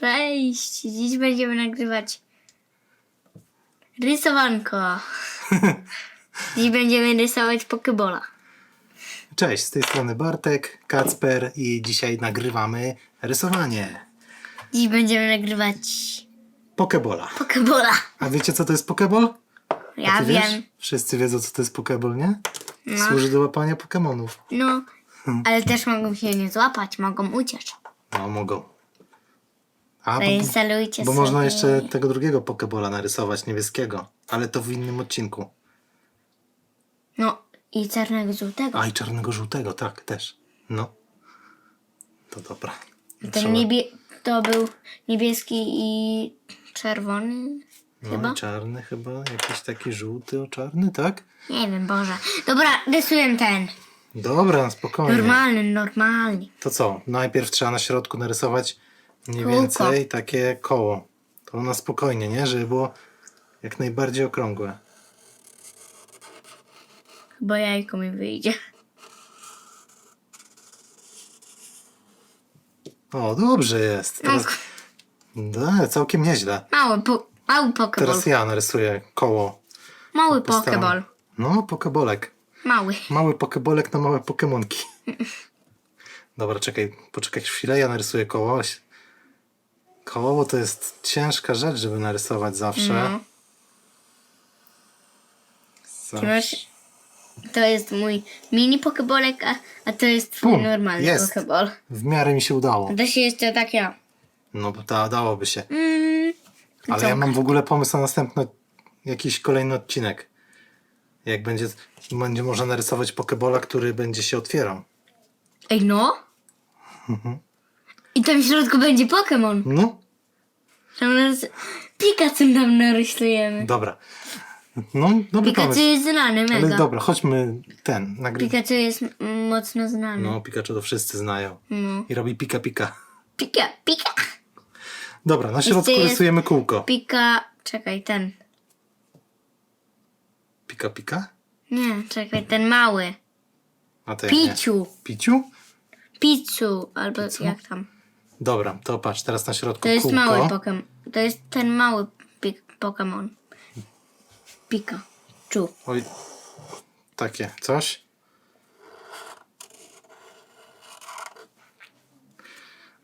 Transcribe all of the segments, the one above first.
Cześć! Dziś będziemy nagrywać rysowanko. Dziś będziemy rysować Pokebola. Cześć, z tej strony Bartek, Kacper i dzisiaj nagrywamy rysowanie Dziś będziemy nagrywać Pokebola. Pokebola. A wiecie co to jest Pokeball? Ja wiem. Wiesz? Wszyscy wiedzą co to jest Pokeball, nie? No. Służy do łapania Pokemonów. No, ale też mogą się nie złapać, mogą uciec. No, mogą. A, bo, Zainstalujcie bo sobie. można jeszcze tego drugiego Pokebola narysować, niebieskiego. Ale to w innym odcinku. No i czarnego żółtego. A i czarnego żółtego, tak, też. No. To dobra. Ten Trzeba- niebie... To był niebieski i czerwony No chyba? i czarny chyba, jakiś taki żółty o czarny, tak? Nie wiem, Boże. Dobra, rysuję ten. Dobra, spokojnie. Normalny, normalny. To co? Najpierw trzeba na środku narysować mniej Kółko. więcej takie koło. To na spokojnie, nie? Żeby było jak najbardziej okrągłe. Chyba jajko mi wyjdzie. O, dobrze jest. Teraz... Da, całkiem nieźle. Mały, po, mały pokeball. Teraz ja narysuję koło. Mały Postaram- pokeball. No, pokebolek. Mały. Mały pokebolek na małe pokemonki. Dobra, czekaj, poczekaj chwilę, ja narysuję koło. Koło to jest ciężka rzecz, żeby narysować zawsze. No. Ty Zawsze. masz... To jest mój mini pokebolek, a, a to jest twój Bum, normalny jest. pokeball. W miarę mi się udało. Da się jeszcze tak ja. No, da, dałoby się. Mm, Ale ja mam w ogóle pomysł na następny, jakiś kolejny odcinek. Jak będzie, będzie można narysować pokebola, który będzie się otwierał. Ej no. I tam w środku będzie Pokémon. No, Tam narys... Pikachu tam narysujemy. dobra. No, dobry Pikachu pomysł. jest znany Ale mega. dobra, chodźmy ten, nagry... Pikachu jest m- mocno znany. No, Pikachu to wszyscy znają. No. I robi pika pika. Pika, pika. Dobra, na środku jest- rysujemy kółko. Pika... Czekaj, ten. Pika pika? Nie, czekaj, ten mały. A to ja nie. Piciu. Piciu? Pizzu, albo jak tam. Dobra, to patrz, teraz na środku To jest kółko. mały Pokémon. To jest ten mały pik- Pokémon. Pikachu. Oj, takie coś.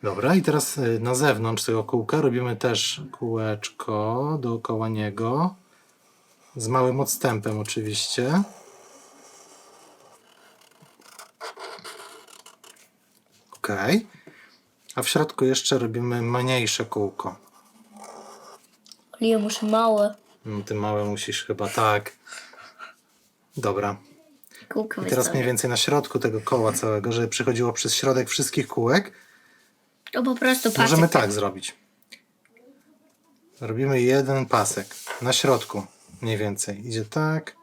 Dobra, i teraz y, na zewnątrz tego kółka robimy też kółeczko dookoła niego. Z małym odstępem oczywiście. Ok. A w środku jeszcze robimy mniejsze kółko. Ale ja muszę małe No, ty małe musisz chyba tak. Dobra. kółko I teraz mniej więcej na środku tego koła całego, żeby przychodziło przez środek wszystkich kółek, To po prostu pasek. możemy tak zrobić. Robimy jeden pasek na środku, mniej więcej. Idzie tak,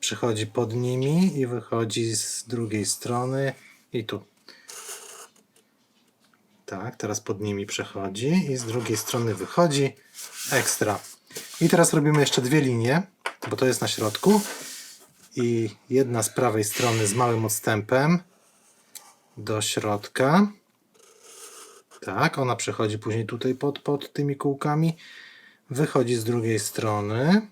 przychodzi pod nimi i wychodzi z drugiej strony i tu. Tak, teraz pod nimi przechodzi i z drugiej strony wychodzi. Ekstra. I teraz robimy jeszcze dwie linie, bo to jest na środku. I jedna z prawej strony z małym odstępem do środka. Tak, ona przechodzi później tutaj pod, pod tymi kółkami. Wychodzi z drugiej strony.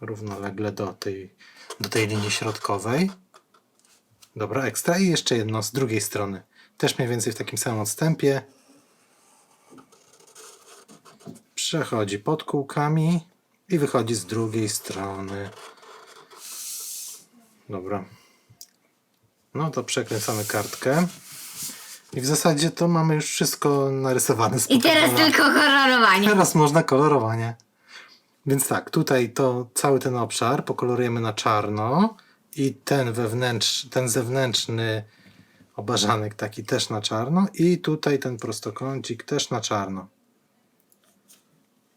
Równolegle do tej, do tej linii środkowej. Dobra, ekstra. I jeszcze jedno z drugiej strony. Też mniej więcej w takim samym odstępie. Przechodzi pod kółkami i wychodzi z drugiej strony. Dobra. No to przekręcamy kartkę. I w zasadzie to mamy już wszystko narysowane z I teraz tylko kolorowanie. Teraz można kolorowanie. Więc tak, tutaj to cały ten obszar pokolorujemy na czarno i ten wewnętrz, ten zewnętrzny obarzanek taki też na czarno i tutaj ten prostokącik też na czarno.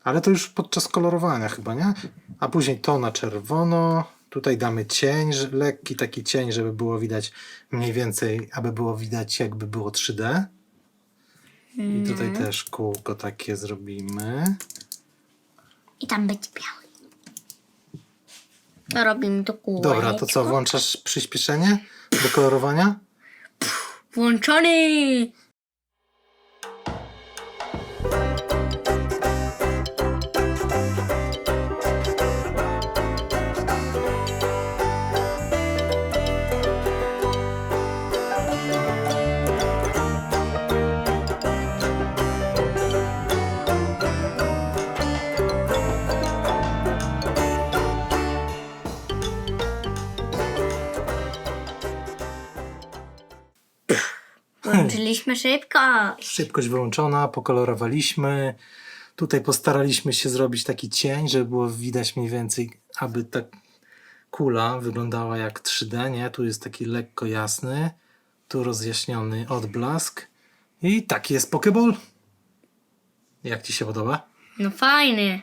Ale to już podczas kolorowania chyba, nie? A później to na czerwono. Tutaj damy cień, lekki taki cień, żeby było widać mniej więcej, aby było widać jakby było 3D. I tutaj też kółko takie zrobimy. I tam będzie biały. Robimy to kółko. Dobra, to co, włączasz przyspieszenie do kolorowania? Włączony! Włączyliśmy szybko. Szybkość wyłączona, pokolorowaliśmy. Tutaj postaraliśmy się zrobić taki cień, żeby było widać mniej więcej, aby ta kula wyglądała jak 3D, nie? Tu jest taki lekko jasny, tu rozjaśniony odblask i taki jest Pokeball. Jak Ci się podoba? No fajny.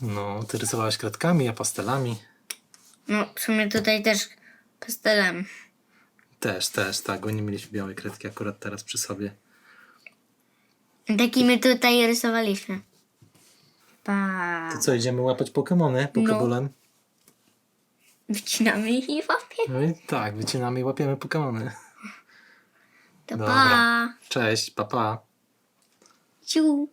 No, Ty rysowałaś kredkami, ja pastelami. No w sumie tutaj też pastelem. Też, też, tak, bo nie mieliśmy białej kredki akurat teraz przy sobie. Takimi tutaj rysowaliśmy. Pa. To co, idziemy łapać Pokemony Pokeballem? Wcinamy i łapie. No i tak, wycinamy i łapiemy Pokemony. To Dobra. pa. Cześć, papa. Pa. Ciu.